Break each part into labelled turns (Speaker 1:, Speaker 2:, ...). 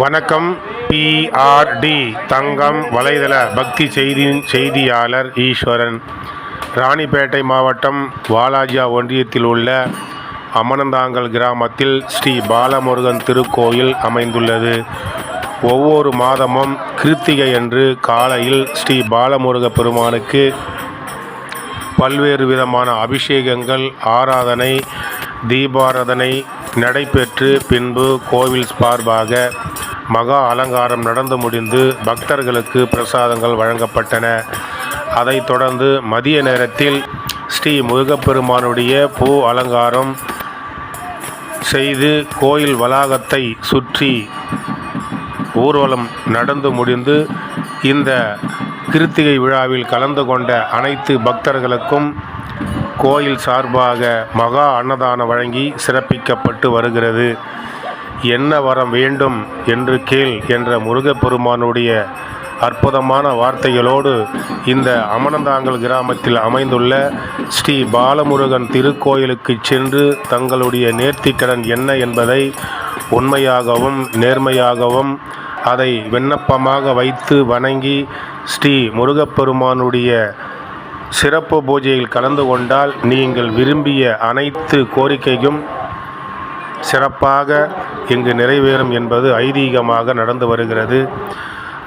Speaker 1: வணக்கம் பிஆர்டி தங்கம் வலைதள பக்தி செய்தி செய்தியாளர் ஈஸ்வரன். ராணிப்பேட்டை மாவட்டம் வாலாஜா ஒன்றியத்தில் உள்ள அமனந்தாங்கல் கிராமத்தில் ஸ்ரீ பாலமுருகன் திருக்கோயில் அமைந்துள்ளது. ஒவ்வொரு மாதமும் கிருத்திகை என்று காலையில் ஸ்ரீ பாலமுருக பெருமானுக்கு பல்வேறு விதமான அபிஷேகங்கள் ஆராதனை தீபாராதனை நடைபெற்று பின்பு கோவில் சார்பாக மகா அலங்காரம் நடந்து முடிந்து பக்தர்களுக்கு பிரசாதங்கள் வழங்கப்பட்டன. அதைத் தொடர்ந்து மதிய நேரத்தில் ஸ்ரீ முருகப்பெருமானுடைய பூ அலங்காரம் செய்து கோயில் வளாகத்தை சுற்றி ஊர்வலம் நடந்து முடிந்து இந்த கிருத்திகை விழாவில் கலந்து கொண்ட அனைத்து பக்தர்களுக்கும் கோயில் சார்பாக மகா அன்னதானம் வழங்கி சிறப்பிக்கப்பட்டு வருகிறது. என்ன வரம் வேண்டும் என்று கேள் என்ற முருகப்பெருமானுடைய அற்புதமான வார்த்தைகளோடு இந்த அமனந்தாங்கல் கிராமத்தில் அமைந்துள்ள ஸ்ரீ பாலமுருகன் திருக்கோயிலுக்கு சென்று தங்களுடைய நேர்த்திக்கடன் என்ன என்பதை உண்மையாகவும் நேர்மையாகவும் அதை விண்ணப்பமாக வைத்து வணங்கி ஸ்ரீ முருகப்பெருமானுடைய சிறப்பு பூஜையில் கலந்து கொண்டால் நீங்கள் விரும்பிய அனைத்து கோரிக்கையும் சிறப்பாக இங்கு நிறைவேறும் என்பது ஐதீகமாக நடந்து வருகிறது.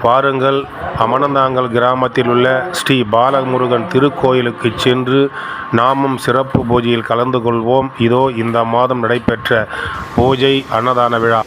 Speaker 1: வாருங்கள் அமனந்தாங்கல் கிராமத்தில் உள்ள ஸ்ரீ பாலமுருகன் திருக்கோயிலுக்கு சென்று நாமும் சிறப்பு பூஜையில் கலந்து கொள்வோம். இதோ இந்த மாதம் நடைபெற்ற பூஜை அன்னதான விழா.